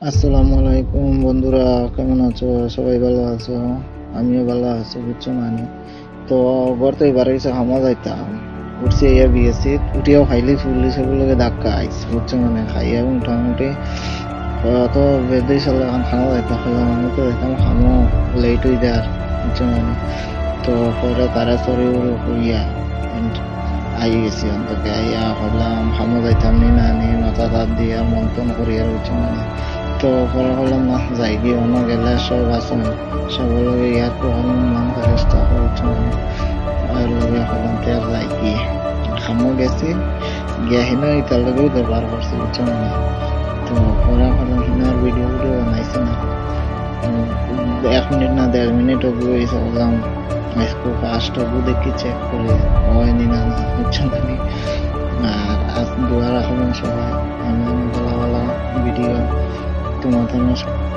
আসসালামু আলাইকুম বন্ধুরা, কেমন আছো? সবাই ভালো আছো? আমিও ভালো আছি, বুঝছ মানে? তো ঘর তো এবার এসে হামা যাইতাম। উঠছি ইয়া বিয়েছি উঠিয়াও খাইলে, ফুললি সেগুলোকে ধাক্কা আইস, বুঝছ মানে? খাইয়া মোটামুটি তো বেদে সালে এখন খানা যাইতাম খাইলাম আমি তো যাইতাম খামো লেট হয়ে যায় বুঝছ মানে? তো পরে তারা সরি হইয়া আই গেছি অন্তকে, আইয়া হলাম খামো যাইতাম নি না নি মাথা তাত দিয়ে মন্থন করি আর বুঝছ মানে? তো পরে হলাম না, যাই, গিয়ে অন্য গেলে সব আসুন সব লগে ইয়ার প্রহন মান চেষ্টা করছেন আর লগে হলাম খামো গেছি, গিয়া হিন ইতার লগেও দরবার করছি না? তো পরে হলাম হিনার বানাইছি না। এক মিনিট না, দেড় মিনিট অবু এসে বললাম, আজকে ফার্স্ট অবু দেখি চেক করে, হয়নি না না বুঝছেন আর আজ দোয়া রাখবেন সবাই, আমি ভালো ভালো ভিডিও তোমাদের